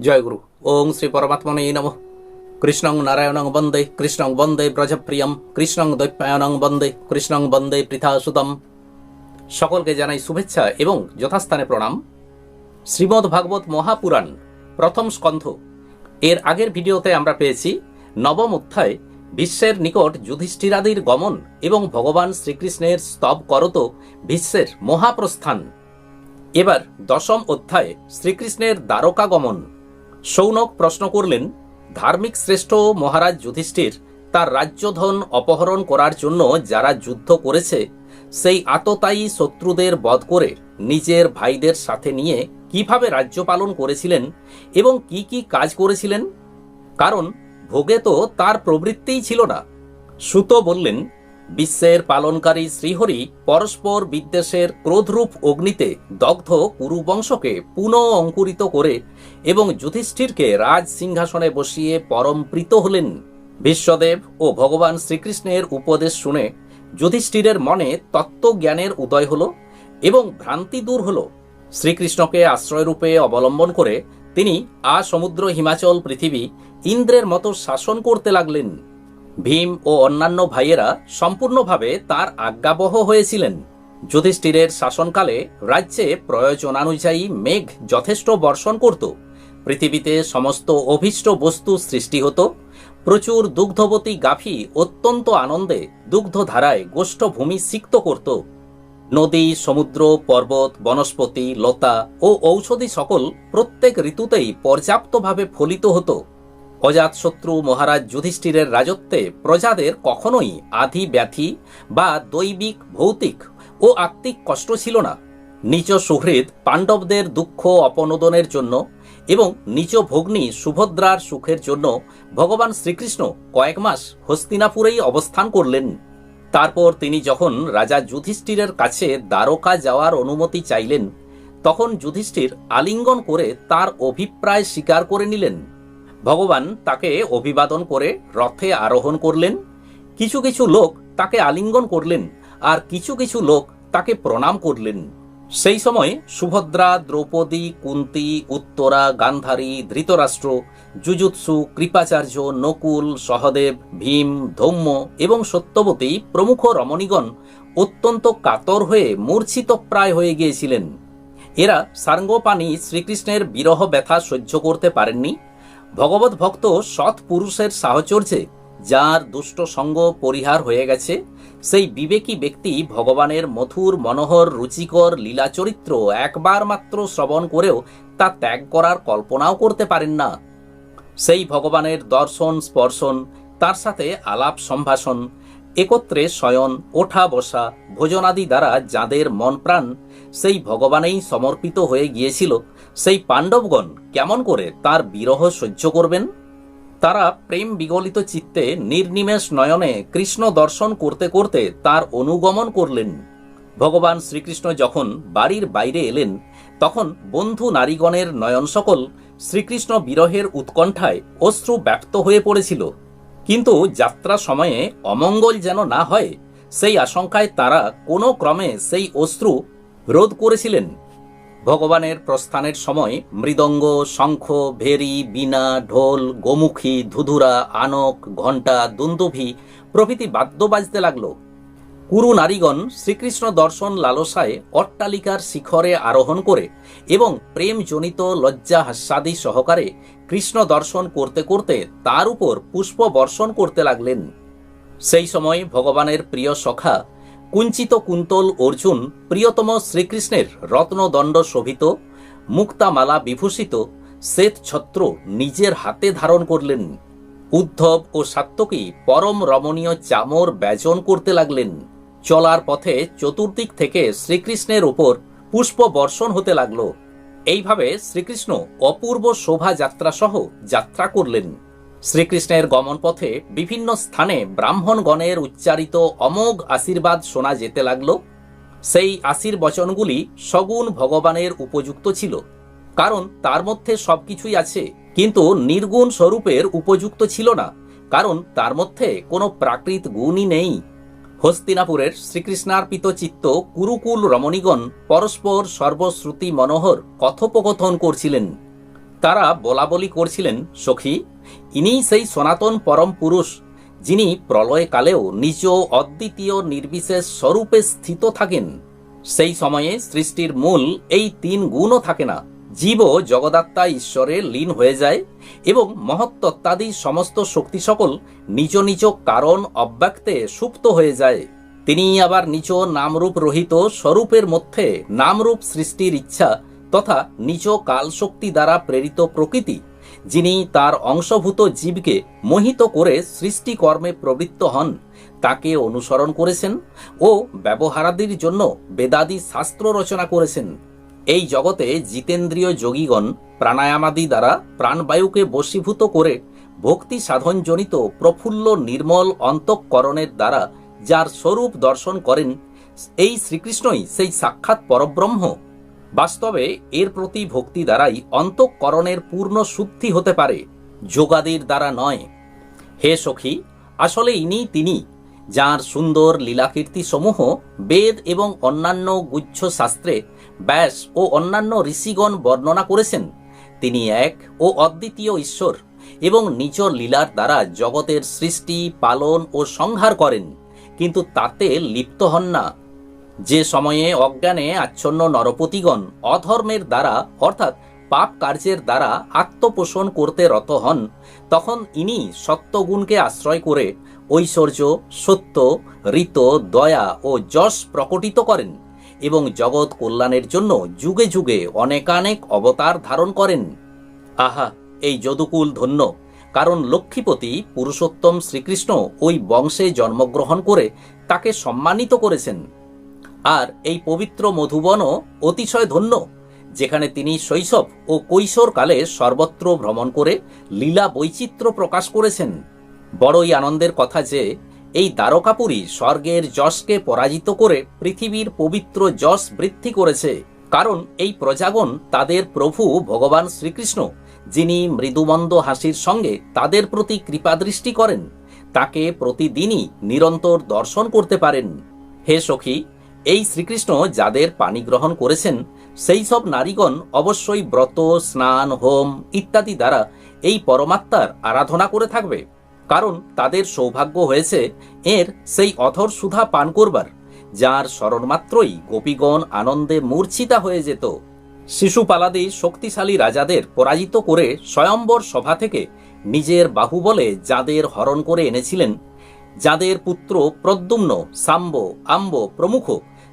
জয়গুরু। ওং শ্রী পরমাত্মনে নম। কৃষ্ণং নারায়ণং বন্দে, কৃষ্ণং বন্দে ব্রজপ্রিয়ম, কৃষ্ণং দৈপ্যায়নং বন্দে, কৃষ্ণং বন্দে পৃথাসুতম। সকলকে জানাই শুভেচ্ছা এবং যথাস্থানে প্রণাম। শ্রীমদ্ ভাগবত মহাপুরাণ, প্রথম স্কন্ধ। এর আগের ভিডিওতে আমরা পেয়েছি নবম অধ্যায়, বিশ্বের নিকট যুধিষ্ঠিরাদির গমন এবং ভগবান শ্রীকৃষ্ণের স্তব করত বিশ্বের মহাপ্রস্থান। এবার দশম অধ্যায়ে, শ্রীকৃষ্ণের দ্বারকাগমন সৌনক প্রশ্ন করলেন, ধার্মিক শ্রেষ্ঠ মহারাজ যুধিষ্ঠির তার রাজ্যধন অপহরণ করার জন্য যারা যুদ্ধ করেছে, সেই আততায়ী শত্রুদের বধ করে নিজের ভাইদের সাথে নিয়ে কীভাবে রাজ্য পালন করেছিলেন এবং কি কি কাজ করেছিলেন? কারণ ভোগে তো তার প্রবৃত্তিই ছিল না। সুত বললেন বিশ্বের পালনকারী শ্রীহরি পরস্পর বিদ্বেষের ক্রোধরূপ অগ্নিতে দগ্ধ কুরুবংশকে পুনঃ অঙ্কুরিত করে এবং যুধিষ্ঠিরকে রাজ সিংহাসনে বসিয়ে পরম প্রীত হলেন। বিশ্বদেব ও ভগবান শ্রীকৃষ্ণের উপদেশ শুনে যুধিষ্ঠিরের মনে তত্ত্বজ্ঞানের উদয় হল এবং ভ্রান্তি দূর হল। শ্রীকৃষ্ণকে আশ্রয়রূপে অবলম্বন করে তিনি আ সমুদ্র হিমাচল পৃথিবী ইন্দ্রের মতো শাসন করতে লাগলেন। ভীম ও অন্যান্য ভাইয়েরা সম্পূর্ণভাবে তার আজ্ঞাবহ হয়েছিলেন। যুধিষ্ঠিরের শাসনকালে রাজ্যে প্রয়োজনানুযায়ী মেঘ যথেষ্ট বর্ষণ করত। পৃথিবীতে সমস্ত অভীষ্ট বস্তু সৃষ্টি হতো। প্রচুর দুগ্ধবতী গাফি অত্যন্ত আনন্দে দুগ্ধধারায় গোষ্ঠভূমি সিক্ত করত। নদী, সমুদ্র, পর্বত, বনস্পতি, লতা ও ঔষধি সকল প্রত্যেক ঋতুতেই পর্যাপ্তভাবে ফলিত হতো। অজাতশত্রু মহারাজ যুধিষ্ঠিরের রাজত্বে প্রজাদের কখনোই আধি ব্যাধি বা দৈবিক, ভৌতিক ও আত্মিক কষ্ট ছিল না। নিজ সুহৃদ পাণ্ডবদের দুঃখ অপনোদনের জন্য এবং নিজ ভগ্নী সুভদ্রার সুখের জন্য ভগবান শ্রীকৃষ্ণ কয়েক মাস হস্তিনাপুরেই অবস্থান করলেন। তারপর তিনি যখন রাজা যুধিষ্ঠিরের কাছে দ্বারকা যাওয়ার অনুমতি চাইলেন, তখন যুধিষ্ঠির আলিঙ্গন করে তার অভিপ্রায় স্বীকার করে নিলেন। ভগবান তাকে অভিবাদন করে রথে আরোহণ করলেন। কিছু কিছু লোক তাকে আলিঙ্গন করলেন আর কিছু কিছু লোক তাকে প্রণাম করলেন। সেই সময় সুভদ্রা, দ্রৌপদী, কুন্তি, উত্তরা, গান্ধারী, ধৃতরাষ্ট্র যুজুৎসু কৃপাচার্য, নকুল, সহদেব, ভীম, ধৌম্য এবং সত্যবতী প্রমুখ রমণীগণ অত্যন্ত কাতর হয়ে মূর্ছিত প্রায় হয়ে গিয়েছিলেন। এরা সার্ঙ্গপাণি শ্রীকৃষ্ণের বিরহ ব্যথা সহ্য করতে পারেননি। ভগবত ভক্ত সৎ পুরুষের সাহচর্যে যার দুষ্ট সঙ্গ পরিহার হয়ে গেছে, সেই বিবেকী ব্যক্তি ভগবানের মথুর মনোহর, রুচিকর লীলা চরিত্র একবার মাত্র শ্রবণ করেও তা ত্যাগ করার কল্পনাও করতে পারেন না। সেই ভগবানের দর্শন, স্পর্শন, তার সাথে আলাপ সম্ভাষণ একত্রে শয়ন, ওঠা, বসা, ভোজনাদি দ্বারা যাদের মন প্রাণ, সেই ভগবানেই সমর্পিত হয়ে গিয়েছিল, সেই পাণ্ডবগণ কেমন করে তার বিরহ সহ্য করবেন? তারা প্রেম বিগলিত চিত্তে নির্নিমেষ নয়নে কৃষ্ণ দর্শন করতে করতে তার অনুগমন করলেন। ভগবান শ্রীকৃষ্ণ যখন বাড়ির বাইরে এলেন, তখন বন্ধু নারীগণের নয়ন সকল শ্রীকৃষ্ণ বিরহের উৎকণ্ঠায় অশ্রু ব্যক্ত হয়ে পড়েছিল। কিন্তু যাত্রা সময়ে অমঙ্গল যেন না হয়, সেই আশঙ্কায় তারা কোনো ক্রমে সেই অশ্রু রোধ করেছিলেন। ভগবানের প্রস্থানের সময় মৃদঙ্গ, শঙ্খ, ভেরি, বীণা, ঢোল, গোমুখী, ধুধুরা, আনক, ঘণ্টা, দুন্দুভি প্রভৃতি বাদ্য বাজতে লাগল। কুরু নারীগণ শ্রীকৃষ্ণ দর্শন লালসায় অট্টালিকার শিখরে আরোহণ করে এবং প্রেমজনিত লজ্জা হাস্যাদি সহকারে কৃষ্ণ দর্শন করতে করতে তার উপর পুষ্প বর্ষণ করতে লাগলেন। সেই সময় ভগবানের প্রিয় সখা, কুঞ্চিত কুন্তল অর্জুন, প্রিয়তম শ্রীকৃষ্ণের রত্নদণ্ড শোভিত, মুক্তামালা বিভূষিত, শ্বেত ছত্র নিজের হাতে ধারণ করলেন। উদ্ধব ও সাত্তকী পরম রমণীয় চামর ব্যজন করতে লাগলেন। চলার পথে চতুর্দিক থেকে শ্রীকৃষ্ণের উপর পুষ্প বর্ষণ হতে লাগল। এইভাবে শ্রীকৃষ্ণ অপূর্ব শোভাযাত্রা সহ যাত্রা করলেন। শ্রীকৃষ্ণের গমনপথে বিভিন্ন স্থানে ব্রাহ্মণগণের উচ্চারিত অমোঘ আশীর্বাদ শোনা যেতে লাগল। সেই আশীর্বচনগুলি সগুণ ভগবানের উপযুক্ত ছিল, কারণ তার মধ্যে সবকিছুই আছে, কিন্তু নির্গুণ স্বরূপের উপযুক্ত ছিল না, কারণ তার মধ্যে কোনো প্রাকৃত গুণই নেই। হস্তিনাপুরের শ্রীকৃষ্ণার্পিত চিত্ত কুরুকুল রমণীগণ পরস্পর সর্বশ্রুতি মনোহর কথোপকথন করছিলেন। তারা বলা বলি করছিলেন, সখী, ইনিই সেই সনাতন পরম পুরুষ, যিনি প্রলয়কালেও নিজ অদ্বিতীয় নির্বিশেষ স্বরূপে স্থিত থাকেন। সেই সময়ে সৃষ্টির মূল এই তিন গুণও থাকে না। জীবও জগদাত্মা ঈশ্বরে লীন হয়ে যায় এবং মহত্তত্ত্বাদি সমস্ত শক্তি সকল নিজ নিজ কারণ অব্যক্তে সুপ্ত হয়ে যায়। তিনি আবার নিজ নামরূপ রহিত স্বরূপের মধ্যে নামরূপ সৃষ্টির ইচ্ছা তথা নিজ কালশক্তি দ্বারা প্রেরিত প্রকৃতি, যিনি তার অংশভূত জীবকে মোহিত করে সৃষ্টিকর্মে প্রবৃত্ত হন, তাকে অনুসরণ করেছেন ও ব্যবহারাদির জন্য বেদাদি শাস্ত্র রচনা করেছেন। এই জগতে জিতেন্দ্রীয় যোগীগণ প্রাণায়ামাদি দ্বারা প্রাণবায়ুকে বশীভূত করে ভক্তি সাধনজনিত প্রফুল্ল নির্মল অন্তঃকরণের দ্বারা যার স্বরূপ দর্শন করেন, এই শ্রীকৃষ্ণই সেই সাক্ষাৎ পরব্রহ্ম। বাস্তবে এর প্রতি ভক্তি দ্বারাই অন্তঃকরণের পূর্ণ শুদ্ধি হতে পারে, যোগাদির দ্বারা নয়। হে সখী, আসলে ইনি তিনি। যার সুন্দর লীলাকীর্তি সমূহ বেদ এবং অন্যান্য গুচ্ছ শাস্ত্রে ব্যাস ও অন্যান্য ঋষিগণ বর্ণনা করেছেন। তিনি এক ও অদ্বিতীয় ঈশ্বর এবং নিজ লীলার দ্বারা জগতের সৃষ্টি, পালন ও সংহার করেন, কিন্তু তাতে লিপ্ত হন না। যে সময়ে অজ্ঞানে আচ্ছন্ন নরপতিগণ অধর্মের দ্বারা, অর্থাৎ পাপ কার্যের দ্বারা আত্মপোষণ করতে রত হন, তখন ইনি সত্যগুণকে আশ্রয় করে ঐশ্বর্য, সত্য, ঋত, দয়া ও যশ প্রকটিত করেন এবং জগৎ কল্যাণের জন্য যুগে যুগে অনেকানেক অবতার ধারণ করেন। আহা, এই যদুকুল ধন্য, কারণ লক্ষ্মীপতি পুরুষোত্তম শ্রীকৃষ্ণ ওই বংশে জন্মগ্রহণ করে তাকে সম্মানিত করেছেন। আর এই পবিত্র মধুবনও অতিশয় ধন্য, যেখানে তিনি শৈশব ও কৈশোরকালে সর্বত্র ভ্রমণ করে লীলা বৈচিত্র্য প্রকাশ করেছেন। বড়ই আনন্দের কথা যে, এই দ্বারকাপুরী স্বর্গের যশকে পরাজিত করে পৃথিবীর পবিত্র যশ বৃদ্ধি করেছে। কারণ এই প্রজাগণ তাদের প্রভু ভগবান শ্রীকৃষ্ণ, যিনি মৃদুমন্দ হাসির সঙ্গে তাদের প্রতি কৃপাদৃষ্টি করেন, তাকে প্রতিদিনই নিরন্তর দর্শন করতে পারেন। হে সখী, এই শ্রীকৃষ্ণ যাদের পানি গ্রহণ করেছেন, সেই সব নারীগণ অবশ্যই ব্রত, স্নান, হোম ইত্যাদি দ্বারা এই পরমাত্মার আরাধনা করে থাকবে। কারণ তাদের সৌভাগ্য হয়েছে এর সেই অথর সুধা পান করবার, যার স্মরণমাত্রই গোপীগণ আনন্দে মূর্ছিতা হয়ে যেত। শিশুপালাদি শক্তিশালী রাজাদের পরাজিত করে স্বয়ম্বর সভা থেকে নিজের বাহুবলে যাদের হরণ করে এনেছিলেন, যাদের পুত্র প্রদ্যুম্ন, সাম্ব, আম্ব প্রমুখ,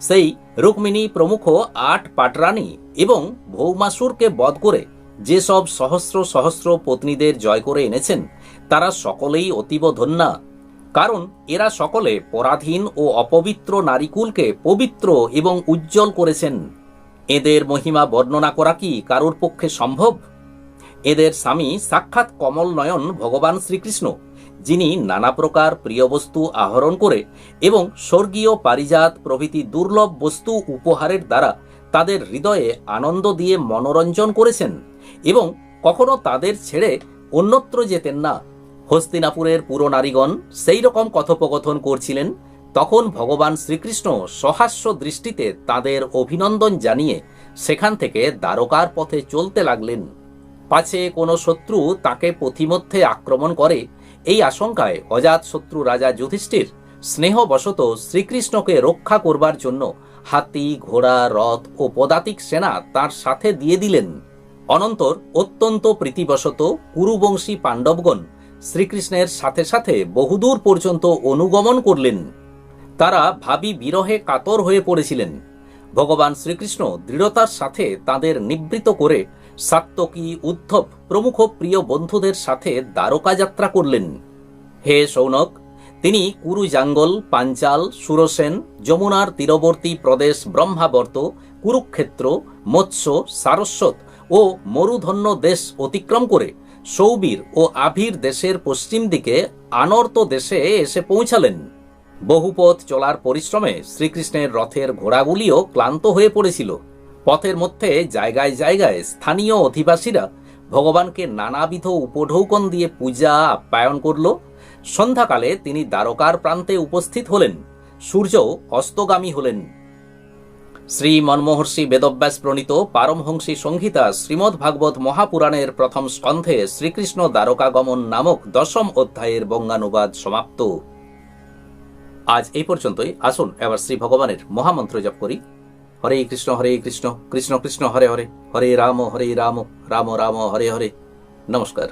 সেই রুক্মিণী প্রমুখ, আট পাটরানী এবং ভৌমাসুরকে বধ করে যেসব সহস্র সহস্র পত্নীদের জয় করে এনেছেন, তারা সকলেই অতীব ধন্যা। কারণ এরা সকলে পরাধীন ও অপবিত্র নারীকুলকে পবিত্র এবং উজ্জ্বল করেছেন। এদের মহিমা বর্ণনা করা কি কারোর পক্ষে সম্ভব? এদের স্বামী সাক্ষাৎ কমল নয়ন ভগবান শ্রীকৃষ্ণ, যিনি নানা প্রকার প্রিয় বস্তু আহরণ করে এবং স্বর্গীয় পারিজাত প্রভৃতি দুর্লভ বস্তু উপহারের দ্বারা তাদের হৃদয়ে আনন্দ দিয়ে মনোরঞ্জন করেছেন এবং কখনো তাদের ছেড়ে অন্যত্র যেতেন না। হস্তিনাপুরের পুরো নারীগণ সেই রকম কথোপকথন করছিলেন, তখন ভগবান শ্রীকৃষ্ণ সহাস্য দৃষ্টিতে তাদের অভিনন্দন জানিয়ে সেখান থেকে দ্বারকার পথে চলতে লাগলেন। পাছে কোনো শত্রু তাকে পথিমধ্যে আক্রমণ করে, এই আশঙ্কায় অজাত শত্রু রাজা যুধিষ্ঠির স্নেহবশত শ্রীকৃষ্ণকে রক্ষা করবার জন্য হাতি, ঘোড়া, রথ ও পদাতিক সেনা তার সাথে দিয়ে দিলেন। অনন্তর অত্যন্ত প্রীতিবশত কুরুবংশী পাণ্ডবগণ শ্রীকৃষ্ণের সাথে সাথে বহুদূর পর্যন্ত অনুগমন করলেন। তারা ভাবি বিরহে কাতর হয়ে পড়েছিলেন। ভগবান শ্রীকৃষ্ণ দৃঢ়তার সাথে তাদের নিবৃত করে সাত্তকী উদ্ধব প্রমুখ প্রিয় বন্ধুদের সাথে দ্বারকা যাত্রা করলেন। হে সৌনক তিনি কুরু জাঙ্গল পাঞ্চাল, সুরসেন, যমুনার তীরবর্তী প্রদেশ ব্রহ্মাবর্ত, কুরুক্ষেত্র, মৎস্য, সারস্বত ও মরুধন্য দেশ অতিক্রম করে সৌবীর ও আভির দেশের পশ্চিম দিকে আনর্ত দেশে এসে পৌঁছালেন। বহুপথ চলার পরিশ্রমে শ্রীকৃষ্ণের রথের ঘোড়াগুলিও ক্লান্ত হয়ে পড়েছিল। পথের মধ্যে জায়গায় জায়গায় স্থানীয় অধিবাসীরা ভগবানকে নানাবিধ উপঢৌকন দিয়ে পূজা, আপ্যায়ন করল সন্ধ্যাকালে তিনি দ্বারকার প্রান্তে উপস্থিত হলেন। সূর্য অস্তগামী হলেন। শ্রী মনমোহর্ষি বেদব্যাস প্রণীত পারমহংসী সংহিতা শ্রীমদ্ ভাগবত মহাপুরাণের প্রথম স্কন্ধে শ্রীকৃষ্ণ দ্বারকাগমন নামক দশম অধ্যায়ের বঙ্গানুবাদ সমাপ্ত। আজ এই পর্যন্তই। আসুন এবার শ্রী ভগবানের মহামন্ত্র জপ করি। হরে কৃষ্ণ হরে কৃষ্ণ কৃষ্ণ কৃষ্ণ, হরে হরে। হরে রাম হরে রাম রাম রাম, হরে হরে। নমস্কার।